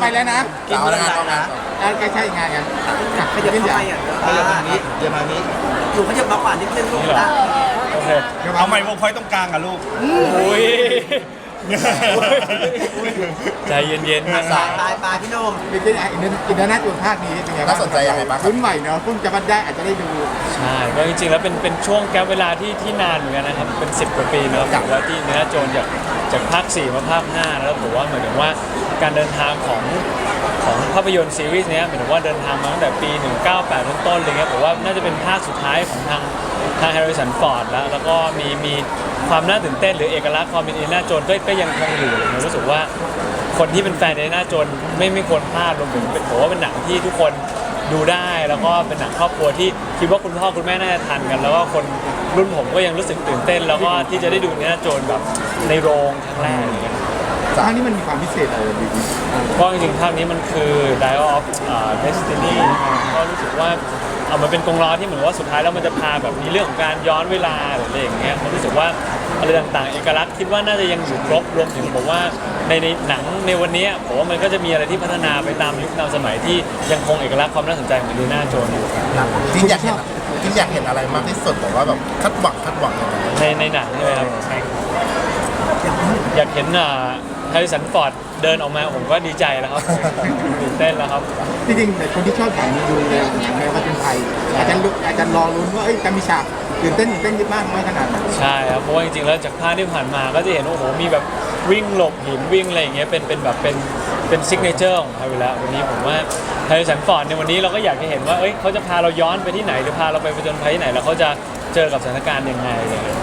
ไปแล้วนะเอาละงานเอางานเอาใกล้ใช่งานกันขยับเข้าไปอะเดี๋ยวมานี้เดี๋ยวมานี้อยู่ขยับมาขวานิดนึงลูกนี่เหรอตาโอเคเอาไมค์วงพอยต์ตรงกลางอะลูกอุ้ยใจเย็นๆนะปลายปลายปลายพี่โนมเป็นเป็นอินเดียอินเดียนาตัวภาคนี้เป็นไงบ้างน่าสนใจยังไงบ้างครับรุ่นใหม่เนาะเพิ่งจะมาได้อาจจะได้ดูใช่ก็จริงๆแล้วเป็นเป็นช่วงแกปเวลาที่ที่นานเหมือนกันนะครับเป็น 10กว่าปีเนอะผมว่าที่เนื้อโจรจากจากภาค4มาภาค5แล้วผมว่าเหมือนถึงว่า การเดินทางของของภาพยนตร์ซีรีส์เนี้ยหมือนถึงว่าเดินทางมาตั้งแต่ปี 198ต้นๆอะไรเงี้ยผมว่าน่าจะเป็นภาคสุดท้ายของทางทางแฮร์ริสันฟอร์ดแล้ว แล้วก็มีมีความน่าตื่นเต้นหรือเอกลักษณ์ความเป็นอินเดียนาโจนก็ก็ยังคงอยู่ผมรู้สึกว่าคนที่เป็นแฟนในหน้าโจนไม่ไม่ควรพลาดรวมถึงเป็นผมว่าเป็นหนังที่ทุกคนดูได้แล้วก็เป็นหนังครอบครัวที่คิดว่าคุณพ่อคุณแม่น่าจะทันกัน แล้วก็คนรุ่นผมก็ยังรู้สึกตื่นเต้น แล้วก็ที่จะได้ดูในหน้าโจนแบบในโรงครั้งแรกอย่างเงี้ย ภาคนี้มันมีความพิเศษอะไรดีก็จริงๆภาคนี้มันคือ Dial of อ่า Destiny ก็รู้สึกว่าเอามันเป็นกงล้อที่เหมือนว่าสุดท้ายแล้วมันจะพาแบบมีเรื่องของการย้อนเวลาหรืออะไรอย่างเงี้ยผมรู้สึกว่าอะไรต่างๆ เอกลักษณ์คิดว่าน่าจะยังอยู่ครบรวมถึงผมว่าในในหนังในวันนี้ผมว่ามันก็จะมีอะไรที่พัฒนาไปตามยุคตามสมัยที่ยังคงเอกลักษณ์ความน่าสนใจของดูหน้าโจนอยู่จริงอยากเห็นจริงอยากเห็นอะไรมากที่สุดแต่ว่าแบบคาดหวังคาดหวังยังไงในในหนังใช่ไหมครับอยากเห็นอ่า แฮร์ริสันฟอร์ดเดินออกมาผมก็ดีใจแล้วครับ ตื่นเต้นแล้วครับ จริงๆแต่คนที่ชอบหนังดูเลยในว่าเป็นไทยอาจจะลุ้นอาจจะรอลุ้นว่าเอ้ยจะมีฉากตื่นเต้นตื่นเต้นเยอะมากน้อยขนาดไหนใช่ครับเพราะว่าจริงๆแล้วจากภาพที่ผ่านมาก็จะเห็นว่าโอ้โหมีแบบวิ่งหลบหินวิ่งอะไรอย่างเงี้ยเป็นเป็นแบบเป็นเป็นซิกเนเจอร์ของเขาอยู่แล้ววันนี้ผมว่าไทยสันฟอร์ดในวันนี้เราก็อยากจะเห็นว่าเอ้ยเขาจะพาเราย้อนไปที่ไหนหรือพาเราไปผจญภัยที่ไหนแล้วเขาจะเจอกับสถานการณ์ยังไงอะไรเงี้ย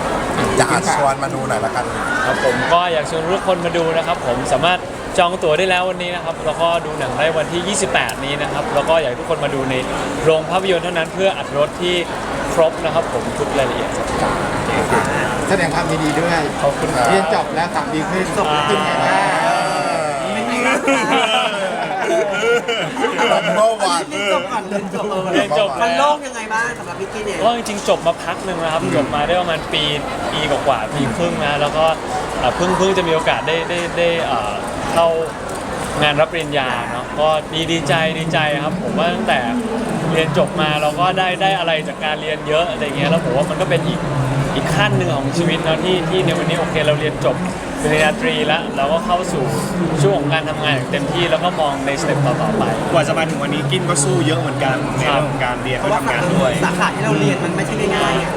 จะอาชวนมาดูหน่อยละกันครับผมก็อยากชวนทุกคนมาดูนะครับ ผมสามารถจองตั๋วได้แล้ววันนี้นะครับแล้วก็ดูหนังได้วันที่ 28 นี้นะครับ แล้วก็อยากให้ทุกคนมาดูในโรงภาพยนตร์เท่านั้นเพื่ออัดรถที่ครบนะครับผมทุกรายละเอียดครับแสดงความยินดีด้วยขอบคุณครับเรียนจบแล้วสามปีขึ้นจบขึ้นไงบ้างเป็นไงบ้างคะลัม เบอร์วันเรียนจบก่อนเรียนจบเออเรียนจบ มันแล้วโล่งยังไงบ้างสำหรับพี่กี้เนี่ยก็จริงๆจบมาพักหนึ่งนะครับจบมาได้ประมาณปีปีกว่าๆปีครึ่งนะแล้วก็เอ่อเพิ่งเพิ่งจะมีโอกาสได้ได้ได้เอ่อเข้างานรับปริญญาเนาะก็ดีดีใจดีใจครับผมว่าตั้งแต่ เรียนจบมาเราก็ได้ได้อะไรจากการเรียนเยอะอะไรเงี้ยแล้วผมว่ามันก็เป็นอีกอีกขั้นหนึ่งของชีวิตเนาะที่ที่ในวันนี้โอเคเราเรียนจบปริญญาตรีแล้วเราก็เข้าสู่ช่วงของการทำงานอย่างเต็มที่แล้วก็มองในสเต็ปต่อๆไป กว่าจะมาถึงวันนี้กินก็สู้เยอะเหมือนกันในครับเรื่องของการเรียนเพด้วราะยว่าทำงานด้วยสาขาที่เราเรียนมันไม่ใช่ง่ายๆอะ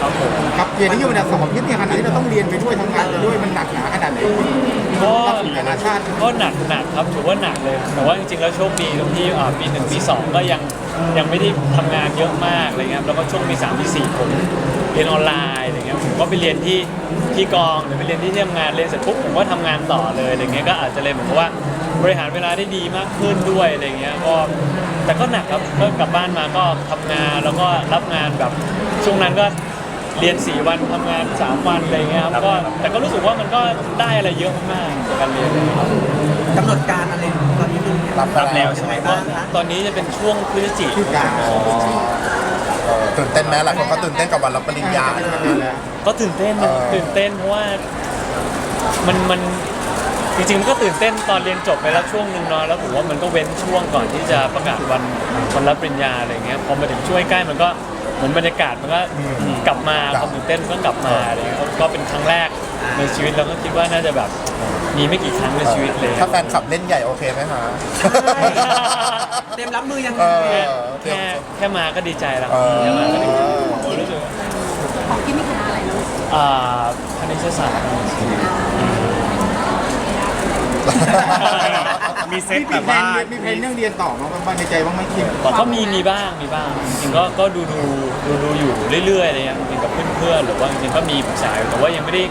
ครับผมกับเรียนที่อยู่ในสองยึดเนี่ยขนาดที่เราต้องเรียนไปด้วยทำงานไปด้วยมันหนักหนาขนาดไหนก็นานาชาติก็หนักหนักครับถือว่าหนักเลย แต่ว่าจริงๆแล้วโชคดีตรงที่อ่าปีหนึ่งปีสองก็ยัง ยังไม่ได้ทำงานเยอะมากอะไรเงี้ยแล้วก็ช่วงปีสามปีสี่ผมเรียนออนไลน์อะไรเงี้ยผมก็ไปเรียนที่ที่กองหรือไปเรียนที่ที่ทำงานเรียนเสร็จปุ๊บผมก็ทำงานต่อเลยอะไรเงี้ยก็อาจจะเลยเหมือนกับว่าบริหารเวลาได้ดีมากขึ้นด้วยอะไรเงี้ยก็แต่ก็หนักครับก็กลับบ้านมาก็ทำงานแล้วก็รับงานแบบช่วงนั้นก็ เรียน 4 วันทำงาน 3 วันอะไรเงี้ยครับก็แต่ก็รู้สึกว่ามันก็ได้อะไรเยอะมากๆจากการเรียนเลยครับกำหนดการอะไรตอนนี้นึงเนี่ยรับไปแล้วใช่ไหมบ้างคะตอนนี้จะเป็นช่วงพฤศจิที่กลางเออตื่นเต้นไหมหลายคนก็ตื่นเต้นกับวันรับปริญญาก็ตื่นเต้นนะเออตื่นเต้นเพราะว่ามันมันจริงๆมันก็ตื่นเต้นตอนเรียนจบไปแล้วช่วงหนึ่งเนาะแล้วผมว่ามันก็เว้นช่วงก่อนที่จะประกาศวันวันรับปริญญาอะไรเงี้ยพอมาถึงช่วงใกล้มันก็ เหมือนบรรยากาศมันก็กลับมาความตื่นเต้นมันก็กลับมาอะไรเงี้ยก็เป็นครั้งแรกในชีวิตเราก็คิดว่าน่าจะแบบมีไม่กี่ครั้งในชีวิตเลยถ้าแฟนขับเล่นใหญ่โอเคไหมคะเตรียมรับมือยังไงเออ แค่แค่มาก็ดีใจแล้วเออ แค่มาก็ดีใจโอ้รู้สึกว่าของที่มีคณะอะไรนะอ่าคณิตศาสตร์ มีเซตมีแบบแผว่านมีแผนเรื่องเรียนต่อมาบ้างในใจบ้างไหมคิมก็มีมีบ้างมีบ้างจริงๆก็ก็ดูดูดูดูอยู่เรื่อยๆอะไรเงี้ยจริงๆกับเพื่อนๆหรือว่าจริงๆก็มีปรึกษาอยู่แต่ว่ายังไม่ได้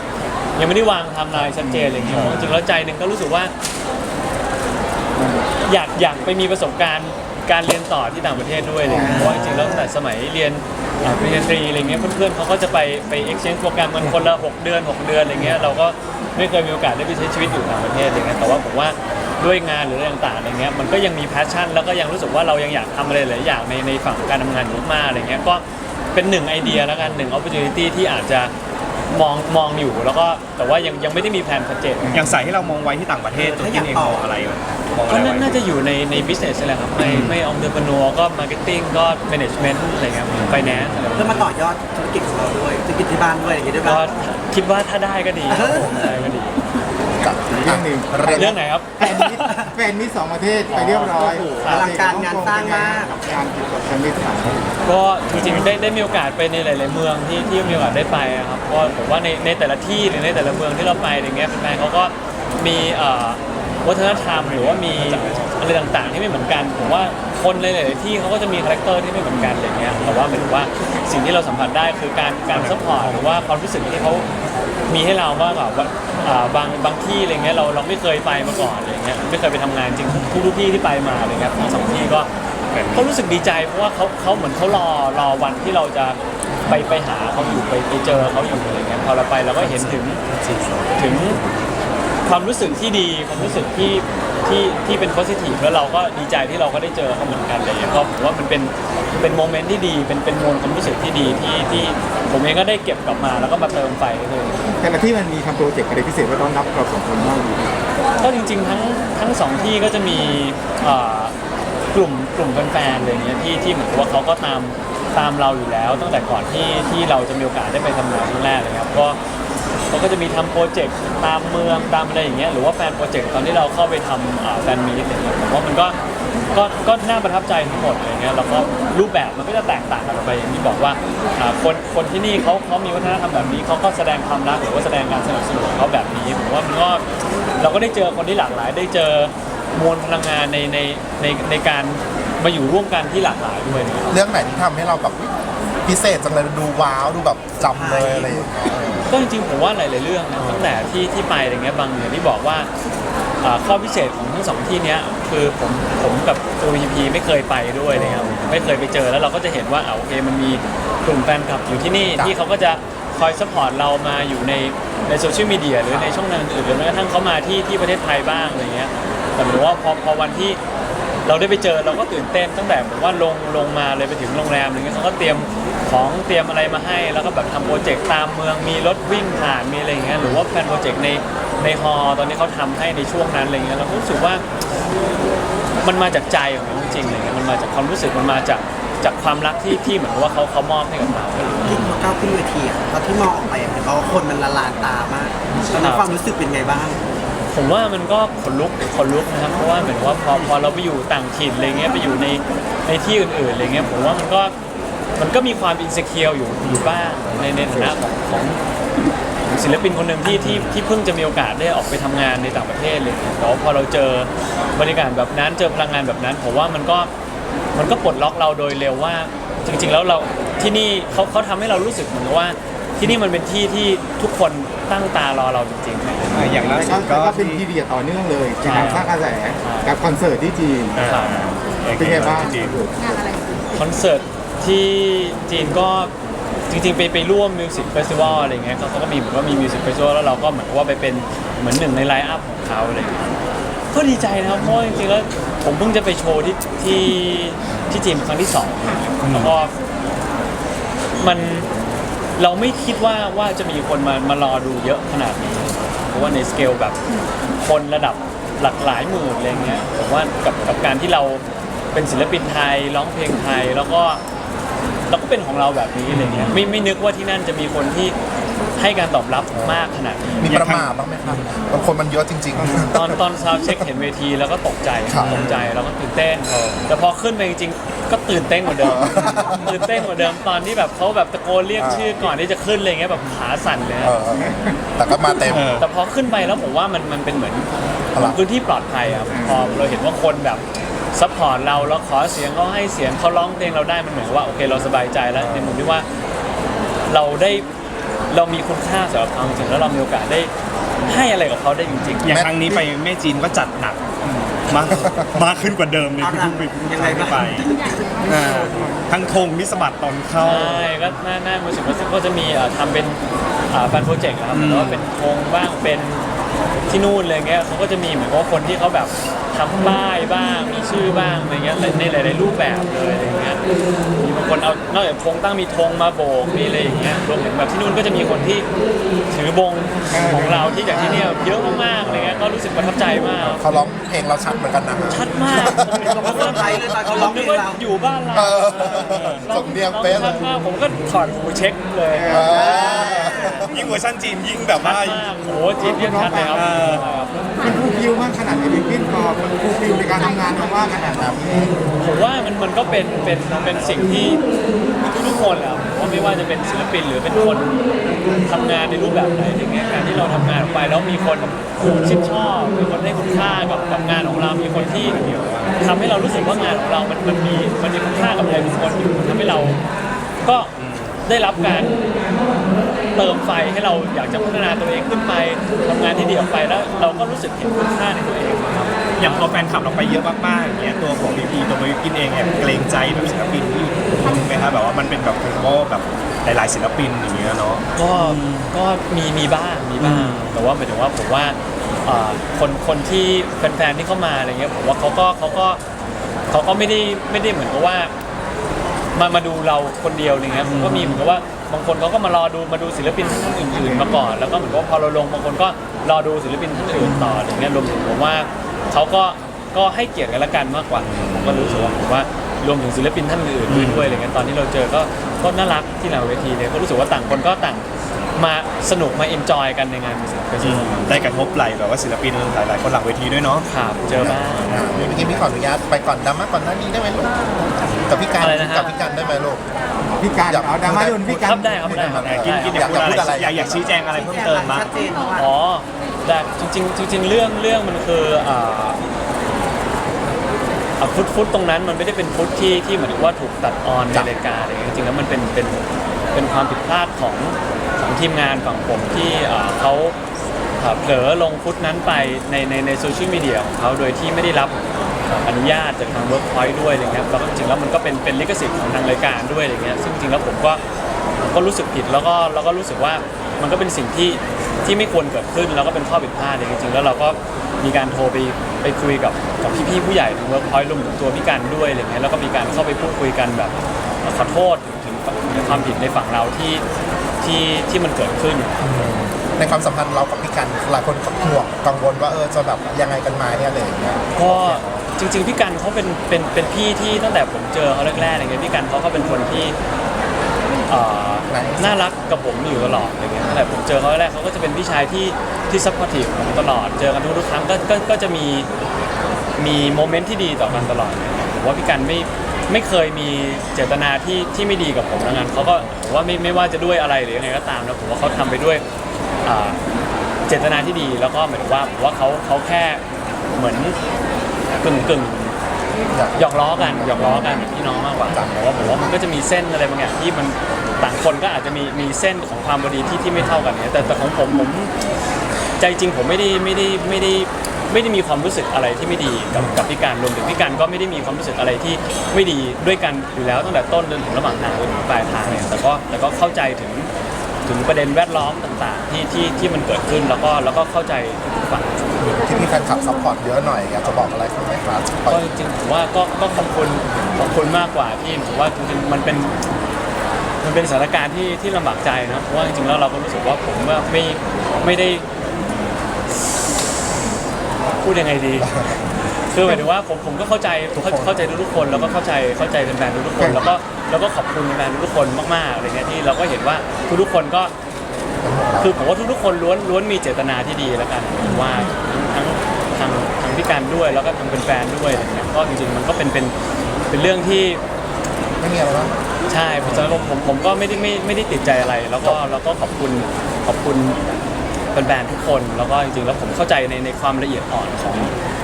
ยังไม่ได้วางไทำลายชัดเจนอะไรเงี้ยจริงๆแล้วใจหนึ่งก็รู้สึกว่า อยากอยากไปมีประสบการณ์การเรียนต่อที่ต่างประเทศด้วยเลยเพราะว่าจริงๆแล้วตั้งแต่สมัยเรียนอ่าปริญญาตรีอะไรเงี้ยเพื่อนๆเขาก็จะไปไป exchange โปรแกรมกันคนละ 6 เดือน 6 เดือนอะไรเงี้ยเราก็ไม่เคยมีโอกาสได้ไปใช้ชีวิตอยู่ต่างประเทศอะไรเงี้ยแต่ว่าผมว่า ด้วยงานหรืออะไรต่างๆอะไรเงี้ยมันก็ยังมี passion แล้วก็ยังรู้สึกว่าเรายังอยากทำอะไรหลายอย่างในในฝั่งของการทำงานอยู่มากๆอะไรเงี้ยก็เป็นหนึ่งไอเดียแล้วกันหนึ่ง opportunity ที่อาจจะมองมองอยู่แล้วก็แต่ว่ายังยังไม่ได้มีแผนชัดเจนอย่างสายที่เรามองไว้ที่ต่างประเทศตัวกินเองมองอะไรมองอะก็ไรน่าไว้ น่าจะอยู่ในใน business นี่แหละครับไม่ไม่องเดอร์ปนัวก็ marketing ก็ management อะไรเงี้ย finance อะไรเพื่อมาต่อยอดธุรกิจของเราด้วยธุรกิจที่บ้านด้วยอย่างนี้ด้วยก็ป่ะ คิดว่าถ้าได้ก็ดีครับผมได้ก็ดี กับเรื่องหนึ่งเรื่องไหนครับ แฟนมิตรแฟนมิตรสองประเทศไปเรียบร้อยอลังการงานสร้างมากงานติดกับแฟนมิตรสามประเทศก็จริงๆได้ได้มีโอกาสไปในหลาย ๆ เมืองที่ที่มีโอกาสได้ไปอะครับก็ผมว่าในในแต่ละที่หรือในแต่ละเมืองที่เราไปอย่างเงี้ยแฟนๆเขาก็มีเอ่อวัฒนธรรมหรือว่ามีอะไรต่างๆที่ไม่เหมือนกันผมว่าคนในหลายๆที่เขาก็จะมีคาแรคเตอร์ที่ไม่เหมือนกันอะไรเงี้ยแต่ว่าเหมือนว่าสิ่งที่เราสัมผัสได้คือการการซัพพอร์ตหรือว่าความรู้สึกที่เขามีให้เราว่าแบบว่า อ่าบางบางที่อะไรเงี้ยเราเราไม่เคยไปมาก่อนอะไรเงี้ยไม่เคยไปทำงานจริงทุกทุกที่ที่ไปมาอะไรเงี้ยทั้งสองที่ก็เขารู้สึกดีใจเพราะว่าเขาเขาเหมือนเขารอรอวันที่เราจะไปไปหาเขาอยู่ไปไปเจอเขาอยู่อะไรเงี้ยพอเราไปเราก็เห็นถึงถึงความรู้สึกที่ดีความรู้สึกที่ ที่ที่เป็น positive แล้วเราก็ดีใจที่เราก็ได้เจอเขาเหมือนกันอะไรเงี้ยก็ผมว่ามันเป็นเป็นโมเมนต์ที่ดีเป็นเป็นมวลความรู้สึกที่ดีที่ที่ผมเองก็ได้เก็บกลับมาแล้วก็มาเติมไฟเลย แต่ละที่มันมีทำโปรเจกต์อะไรพิเศษไว้ต้อนรับเราสองคนบ้างก็จริงๆทั้งทั้งสองที่ก็จะมีเอ่อกลุ่มกลุ่มแฟนๆอะไรเงี้ยที่ที่เหมือนกับว่าเขาก็ตามตามเราอยู่แล้ว ตั้งแต่ก่อนที่ที่เราจะมีโอกาสได้ไปทำงานครั้งแรกเลยครับก็ เขาก็จะมีทำโปรเจกต์ตามเมืองตามอะไรอย่างเงี้ยหรือว่าแฟนโปรเจกต์ตอนที่เราเข้าไปทำอ่าแฟนมีตอะไรเงี้ยผมว่ามันก็ก็ก็น่าประทับใจทั้งหมดอะไรเงี้ยแล้วก็รูปแบบมันก็จะแตกต่างกันออกไปอย่างที่บอกว่าอ่าคนคนที่นี่เขาเขามีวัฒนธรรมแบบนี้เขาก็แสดงความรักหรือว่าแสดงการสนับสนุนของเขาแบบนี้ผมว่ามันก็เราก็ได้เจอคนที่หลากหลาย ได้เจอมวลพลังงานในในในในการมาอยู่ร่วมกันที่หลากหลายด้วยนะครับ เรื่องไหนที่ทำให้เราแบบพิเศษจังเลยดูว้าวดูแบบจำเลยอะไรอย่างเงี้ย ก็จริงๆผมว่าหลายๆเรื่องนะตั้งแต่ที่ที่ไปอะไรเงี้ยบางอย่างที่บอกว่าอ่าข้อพิเศษของทั้งสองที่เนี้ยคือผมผมกับตัว VP ไม่เคยไปด้วยเลยครับไม่เคยไปเจอแล้วเราก็จะเห็นว่าอ่าโอเคมันมีกลุ่มแฟนคลับอยู่ที่นี่จ้ะ ที่เขาก็จะคอยซัพพอร์ตเรามาอยู่ในในโซเชียลมีเดียหรือในช่องทางอื่นหรือแม้กระทั่งเขามาที่ที่ประเทศไทยบ้างอะไรเงี้ยแต่หมายถึงว่าพอพอวันที่ เราได้ไปเจอเราก็ตื่นเต้นตั้งแต่ผมว่าลงลงมาเลยไปถึงโรงแรมอะไรเงี้ยเขาก็เตรียม ของเตรียมอะไรมาให้ แล้วก็แบบทำโปรเจกต์ตามเมืองมีรถวิ่งผ่านมีอะไรเงี้ยหรือว่าแฟนโปรเจกต์ในในฮอลล์ตอนนี้เขาทำให้ในช่วงนั้นอะไรเงี้ยเราก็รู้สึกว่ามันมาจากใจของเขาจริงๆเลยมันมาจากความรู้สึกมันมาจากจากความรักที่ที่เหมือนกับว่าเขาเขามอบให้กับเรา ที่เขาก้าวขึ้นเวทีอะตอนที่มองออกไปอะเขาคนมันละลานตามากตอนนั้นความรู้สึกเป็นไงบ้าง ผมว่ามันก็ขนลุกขนลุกนะครับเพราะว่าเหมือนว่าพอพอเราไปอยู่ต่างถิ่นอะไรเงี้ยไปอยู่ในในที่อื่นๆอะไรเงี้ยผมว่ามันก็ มันก็มีความอินส e เคียวอยู่อยู่บ้างในในฐานะของของของศิลปินคนหนึ่งที่ที่ที่เพิ่งจะมีโอกาสได้ออกไปทำงานในต่างประเทศเลยแต่ว่าพอเราเจอบรรยากาศแบบนั้นเจอพลังงานแบบนั้นผมว่ามันก็มันก็ปลดล็อกเราโดยเร็วว่า จริง ๆ แล้วเราที่นี่เขาเขาทำให้เรารู้สึกเหมือนกับว่า ที่นี่มันเป็นที่ที่ทุกคนตั้งตารอเราจริงๆ อะอย่างล่าแล้วสุก็ดแล้วก็ก็เป็นทีเดียต่อเนื่องเลยในการสร้างกระแสกับคอนเสิร์ตที่จีนครับเป็นไงบ้างจริงงานอะไร คอนเสิร์ต ที่จีนก็จริงๆ ไปไปร่วมมิวสิกเฟสติวัลอะไรเงี้ยเขาเขาก็มีเหมือนว่ามีมิวสิกเฟสติวัลแล้วเราก็เหมือนกับว่าไปเป็นเหมือนหนึ่งในไลน์อัพของเขาอะไรเงี้ยก็ดีใจนะครับเพราะว่าจริงๆแล้วผมเพิ่งจะไปโชว์ที่ที่ที่จีนเป็นครั้งที่สองแล้วก็มันเราไม่คิดว่าว่าจะมีคนมามารอดูเยอะขนาดนี้ เพราะว่าในสเกลแบบคนระดับหลักหลายหมื่นอะไรเงี้ยผมว่ากับกับการที่เราเป็นศิลปินไทยร้องเพลงไทยแล้วก็ เราก็เป็นของเราแบบนี้อะไรเงี้ยไม่ไม่นึกว่าที่นั่นจะมีคนที่ให้การตอบรับมากขนาดนี้มีประมาทบ้างไหมครับบางคนมันเยอะจริงๆตอนตอนซาวเช็คเห็นเวทีแล้วก็ตกใจครับตกใจแล้วก็ตื่นเต้นแต่พอขึ้นไปจริงๆก็ตื่นเต้นกว่าเดิมเออตื่นเต้นกว่าเดิมตอนที่แบบเขาแบบตะโกนเรียกเออชื่อก่อนที่จะขึ้นอะไรเงี้ยแบบขาสั่นเลยเออแต่ก็มาเต็ม แต่พอขึ้นไปแล้วผมว่ามันมันเป็นเหมือนพลัง พื้นที่ปลอดภัยครับพอเราเห็นว่าคนแบบ ซัพพอร์ตเราแล้วขอเสียงเขาให้เสียงเขาร้องเพลงเราได้มันเหมือนกับว่าโอเคเราสบายใจแล้วในมุมที่ว่าเราได้เรามีคุณค่าสำหรับเขาจริงๆแล้วเรามีโอกาสได้ให้อะไรกับเขาได้จริงอย่างครั้งนี้ไปแม่จีนก็จัดหนักมากมากขึ้นกว่าเดิมเลยเอาล่ะเพิ่งไปเพิ่งยังไงบ้างไปอ่าทั้งธงนิสบัตตอนๆเข้า ใช่ก็น่าน่ารู้สึกว่าก็จะมีเอ่อทำเป็นแฟนโปรเจกต์นะครับอืมแล้วก็เป็นโครงบ้างเป็น ที่นู่นอะไรเงี้ยเขาก็จะมีเหมือนกับว่าคนที่เขาแบบทำป้ายบ้างมีชื่อบ้างอะไรเงี้ยในหลายๆรูปแบบเลยอะไรเงี้ยมีบางคนเอานอกจากธงตั้งมีธงมาโบกมีอะไรอย่างเงี้ยรวมถึงแบบที่นู่นก็จะมีคนที่ถือบงของเราที่จากที่เนี่ยเยอะมากๆอะไรเงี้ยก็รู้สึกประทับใจมากเขาร้องเพลงเราชัดเหมือนกันนะชัดมากผมเห็นผมก็เซอร์ไพรส์เลยตอนเขาร้องเพลงนึกว่าเราอยู่บ้านเราเออสำเนียงเป๊ะเลยชัดมากผมก็ถอดหูเช็คเลยเออ ยิ่งเวอร์ชันจีนยิ่งแบบชัว่าดมากโอ้โหจีบเรียกชัดเลยครับมันฟูลฟิลมากขนาดไหนพี่กินพอมันฟูลฟิลในการทำงานทำว่าขนาดไหนผมว่ามันมันก็เป็นเป็นเป็นสิ่งที่ทุกๆคนแหละผมว่าไม่ว่าจะเป็นศิลปินหรือเป็นคนทำงานในรูปแบบไหนอย่างเงี้ยการที่เราทำงานออกไปแล้วมีคนชื่นชอบมีคนให้คุณค่ากับกับงานของเรา มีคนที่ทำให้เรารู้สึกว่างานของเรา มันมันมีมันมีคุณค่ากับใครบางคนอยู่ทำให้เราก็ได้รับการ เติมไฟให้เราอยากจะพัฒนาตัวเองขึ้นไปทำงานที่ดีออกไปแล้ว เราก็รู้สึกเห็นคุณค่าในตัวเองครับอย่างพอแฟนคลับเราไปเยอะมากๆอย่างเงี้ยตัวของพีพีตัวพีกินเองแอบเกรงใจแบบศิลปินที่อยู่ไหมครับแบบว่ามันเป็นแบบคุณพ่อแบบหลายๆศิลปินอย่างเงี้ยเนาะ ก็ก็มีมีบ้างมีบ้าง แต่ว่าหมายถึงว่าผมว่าเอ่อคนคนที่แฟนๆที่เข้ามาอะไรเงี้ยผมว่าเขาก็เขาก็เขาก็ไม่ได้ไม่ได้เหมือนกับว่า มามาดูเราคนเดียวอะไรเงี้ยผมก็มีเหมือนกับว่า บางคนเขาก็มารอดูมาดูศิลปินท่านอื่นๆมาก่อน แล้วก็เหมือนว่าพอเราลงบางคนก็รอดูศิลปินท่านอื่นต่ออย่างเงี้ยรวมถึงผมว่าเขาก็ก็ให้เกียรติกันละกันมากกว่าผมก็รู้สึกว่าผมว่ารวมถึงศิลปินท่านอื่นด้วยอะไรเงี้ยตอนที่เราเจอก็ก็น่ารักที่หลังเวทีเนี่ยก็รู้สึกว่าต่างคนก็ต่าง มาสนุกมาเอนจอยกันในงานมิวสิกเฟสติวัลได้กระทบไหลแบบว่าศิลปินหลายๆคนหลังเวทีด้วยเนาะครับเจอบ้างอ่าเมื่อกี้พี่ขออนุญาตไปก่อนดราม่าก่อนหน้านี้ได้ไหมลูกกับพี่การอะไรนะฮะ กับพี่การได้ไหมลูก พี่การเอาดราม่าโดนพี่การ ครับได้ครับได้ครับแต่กินกินอยากพูดอะไร อยากอยากชี้แจงอะไรเพิ่มเติมมั้ยชัดเจนว่า อ๋อแต่จริงๆจริงๆเรื่องเรื่องมันคืออ่า อ่าฟุตฟุตตรงนั้นมันไม่ได้เป็นฟุตที่ที่เหมือนกับว่าถูกตัดออนในจ้ะรายการอะไรเงี้ยจริงๆแล้วมันเป็นเป็นเป็นความผิดพลาดของของทีมงานฝั่งผมที่อ่าเขาอ่าเผลอลงฟุตนั้นไปในในในโซเชียลมีเดียของเขาโดยที่ไม่ได้รับอนุญาตจากทางเวิร์กพอยต์ด้วยอะไรเงี้ยแล้วก็จริงๆแล้วมันก็เป็นเป็นลิขสิทธิ์ของทางรายการด้วยอะไรเงี้ยซึ่งจริงๆแล้วผมก็ ก็รู้สึกผิดแล้วก็แล้วก็รู้สึกว่ามันก็เป็นสิ่งที่ที่ไม่ควรเกิดขึ้นแล้วก็เป็นข้อผิดพลาดเลยจริงๆแล้วเราก็ มีการโทรไปไปคุยกับกับพี่ๆผู้ใหญ่ทางเวิร์กพอยต์รวมถึงตัวพี่กันด้วยอะไรเงี้ยแล้วก็มีการเข้าไปพูดคุยกันแบบขอโทษถึงถึงความผิดในฝั่งเราที่ที่ที่มันเกิดขึ้น ในความสัมพันธ์เรากับพี่การหลายคนก็ห่วงกังวลว่าเออจะแบบยังไงกันมาเนี่ยอะไรอย่างเงี้ยก็จริงๆพี่กันเขาเป็นเป็นเป็นพี่ที่ตั้งแต่ผมเจอเขาแรกๆอะไรเงี้ยพี่กันเขาก็เป็นคนที่ เอ่อน่ารักกับผมอยู่ตลอดอะไรเงี้ยตั้งแต่ผมเจอเขาแรกเขาก็จะเป็นพี่ชายที่ที่ซัพพอร์ตทีฟผมตลอด เจอกันทุกๆครั้งก็ก็ก็จะมีมีโมเมนต์ที่ดีต่อกันตลอดผมว่าพี่กันไม่ไม่เคยมีเจตนาที่ที่ไม่ดีกับผมแล้วกันเขาก็ผมว่าไม่ไม่ว่าจะด้วยอะไรหรือยังไงก็ตามนะผมว่าเขาทำไปด้วยอ่าเจตนาที่ดีแล้วก็เหมือนว่าผมว่าเขาเขาแค่เหมือนกึ่งกึ่ง หยอกล้อกันหยอกล้อกันแบบพี่น้องมากกว่าแต่ว่าผมว่ามันก็จะมีเส้นอะไรบางอย่างที่มันต่างคนก็อาจจะมีมีเส้นของความบดีที่ที่ไม่เท่ากันเนี่ยแต่แต่ของผมผมใจจริงผมไม่ได้ไม่ได้ไม่ได้ไม่ได้มีความรู้สึกอะไรที่ไม่ดีกับกับพี่การรวมถึงพี่การก็ไม่ได้มีความรู้สึกอะไรที่ไม่ดีด้วยกันอยู่แล้วตั้งแต่ต้นจนถึงระหว่างทางจนถึงปลายทางเนี่ยแต่ก็แต่ก็เข้าใจถึงถึงประเด็นแวดล้อมต่างๆ ที่ที่ที่มันเกิดขึ้นแล้วก็แล้วก็เข้าใจทุกฝ่าย ที่พี่แฟนคลับซัพพอร์ตเยอะหน่อยอยากจะบอกอะไรเขาไหมครับก็จริงๆผมว่าก็ก็ขอบคุณขอบคุณมากกว่าที่ผมว่าจริงๆมันเป็น มันเป็นสถานการณ์ที่ที่ลำบากใจนะเพราะว่าจริงๆแล้วเราก็รู้สึกว่าผมว่าไม่ไม่ได้ พูดยังไงดี คือหมายถึงว่าผมผมก็เข้าใจเข้าเข้าใจทุกๆคนแล้วก็เข้าใจเข้าใจแฟนๆทุกๆคน แล้วก็แล้วก็ขอบคุณแฟนๆทุกๆคนมากๆอะไรเงี้ยที่เราก็เห็นว่าทุกๆคนก็ คือผมว่าทุกๆคนล้วนล้วนมีเจตนาที่ดีแล้วกันผมว่า ทั้งทั้งทางพี่การด้วย แล้วก็ทางแฟนๆด้วยอะไรเงี้ยก็จริงๆมันก็เป็นเป็นเป็นเรื่องที่ไม่มีอะไรบ้างใช่ผมสำหรับผมผมผมก็ไม่ได้ไม่ไม่ได้ติดใจอะไร แล้วก็แล้วก็ขอบคุณขอบคุณแฟนๆทุกคน แล้วก็จริงๆแล้วผมเข้าใจในในความละเอียดอ่อนของ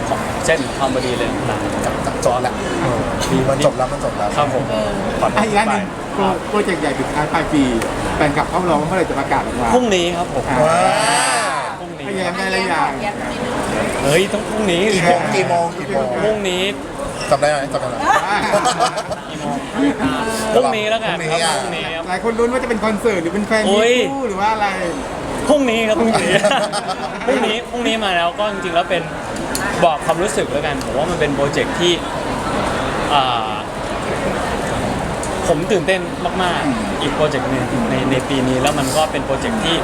ของเส้นความบดีเลยต่างๆ จับจับจบแล้วมันจบแล้วมันจบแล้วครับผมขออะอีกอันหนึงโปรโปรเจกต์ใหญ่ปิดท้ายปลายปีแฟนคลับเขารอว่าเมื่อไหร่จะประกาศออกมาพรุ่งนี้ครับผมว้าพรุ่งนี้ไม่แย้มได้หลายอย่าง เฮ้ยต้องพรุ่งนี้กี่โมงกี่โมงกี่โมงพรุ่งนี้จำได้ไหมจำได้ไหมกี่โมงพรุ่งนี้แล้วกันพรุ่งนี้ครับอะ พรุ่งนี้ครับ หลายคนลุ้นว่าจะเป็นคอนเสิร์ตหรือเป็นแฟนโอ้มีย คู่หรือว่าอะไร พรุ่งนี้ครับพรุ่งนี้ พรุ่งนี้พรุ่งนี้มาแล้วก็จริงๆแล้วเป็นบอกความรู้สึกแล้วกันผมว่ามันเป็นโปรเจกต์ที่อ่าผมตื่นเต้นมากๆ อีกโปรเจกต์หนึ่งในในปีนี้แล้วมันก็เป็นโปรเจกต์ที่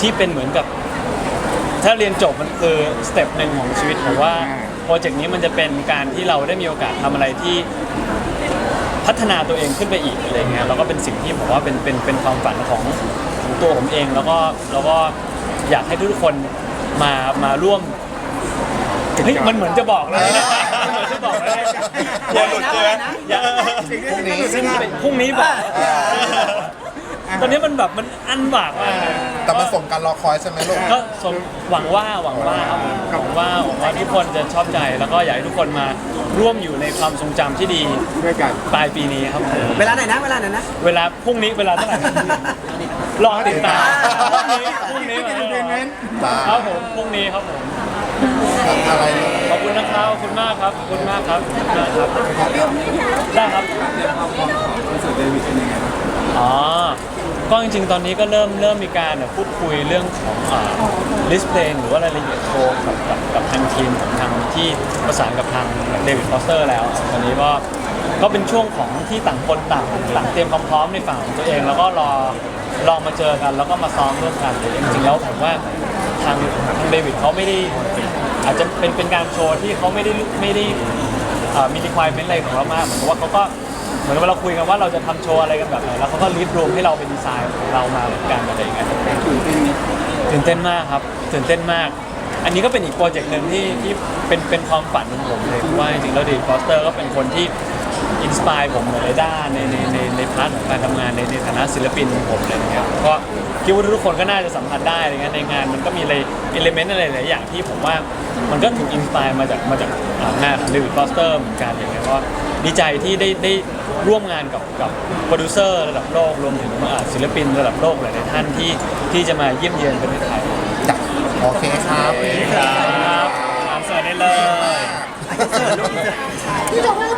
ที่เป็นเหมือนกับ ถ้าเรียนจบมันคือสเต็ปหนึ่งของชีวิตผมว่าโปรเจกต์นี้มันจะเป็นการที่เราได้มีโอกาสทำอะไรที่พัฒนาตัวเองขึ้นไปอีกอะไรเงี้ยแล้วก็เป็นสิ่งที่ผมว่าเป็นเป็นเป็นความฝันของของตัวผมเอง แล้วก็แล้วก็อยากให้ทุกคนมามาร่วมเฮ้ยมันเหมือนจะบอกเลยนะมันเหมือนจะบอกเลยอย่าหลุดใช่ไหมอย่าพรุ่งนี้สิ้นปีพรุ่งนี้บอก ตอนนี้มันแบบมันอันบากมากเลยแต่มันส่งการรอคอยใช่ไหมลูก ก็สมหวังว่าหวังว่าครับผมหวังว่าหวังว่าทุกคนจะชอบใจแล้วก็อยากให้ทุกคนมาร่วมอยู่ในความทรงจำที่ดีด้วยกัน ปลายปีนี้ครับผมเวลาไหนนะเวลาไหนนะ เวลาพรุ่งนี้เวลาเท่าไหร่รอติดตามพรุ่งนี้พรุ่งนี้เอนเตอร์เทนเมนต์ครับผมพรุ่งนี้ครับผมอะไรขอบคุณนะครับขอบคุณมากครับขอบคุณมากครับขอบคุณมากครับได้ครับคอนเสิร์ตเดวิดเป็นยังไงบ้างอ๋อ ก็จริงๆ ตอนนี้ก็เริ่มเริ่มมีการแบบพูดคุยเรื่องของลิสเพลงหรือว่ารายละเอียดโชว์กับกับกับทางทีมของทางที่ประสานกับทางเดวิดฟอสเตอร์แล้ว ตอนนี้ก็ก็เป็นช่วงของที่ต่างคนต่างต่างเตรียมความพร้อมในฝั่งของตัวเอง แล้วก็รอลองมาเจอกัน แล้วก็มาซ้อมร่วมกันจริงๆแล้วผมว่าทางทางเดวิดเขาไม่ได้อาจจะเป็นเป็นการโชว์ที่เขาไม่ได้ไม่ได้มี requirement อะไรของเรามากเหมือนกับว่าเขาก็ เหมือนเวลาเราคุยกันว่าเราจะทำโชว์อะไรกันแบบไหนแล้วเขาก็รีดรวมให้เราเป็นดีไซน์ของเรามาเหมือนกันอะไรอย่างเงี้ย ตื่นเต้นไหมตื่นเต้นมากครับตื่นเต้นมาก อันนี้ก็เป็นอีกโปรเจกต์หนึ่งที่ที่เป็นเป็นความฝันของผมเลยเพราะว่าจริงๆแล้วดีฟอสเตอร์ก็เป็นคนที่ อินสปายผมหลายๆด้านในในในในพาร์ทของการทำงานในในฐานะศิลปินของผมอะไรอย่างเงี้ยก็คิดว่าทุกคนก็น่าจะสัมผัสได้อะไรเงี้ยในงานมันก็มีอะไรอิเลเมนต์อะไรหลายอย่างที่ผมว่ามันก็ถูกอินสปายมาจากมาจากอ่างานของดีฟอสเตอร์เหมือนกันอย่างเงี้ยก็ดีใจที่ได้ได้ร่วมงานกับกับโปรดิวเซอร์ระดับโลกรวมถึงอ่าศิลปินระดับโลกหลายๆท่านที่ที่จะมาเยี่ยมเยียนประเทศไทยจ้ะโอเคครับครับถามเสิร์ฟได้เลย พี่จะว่า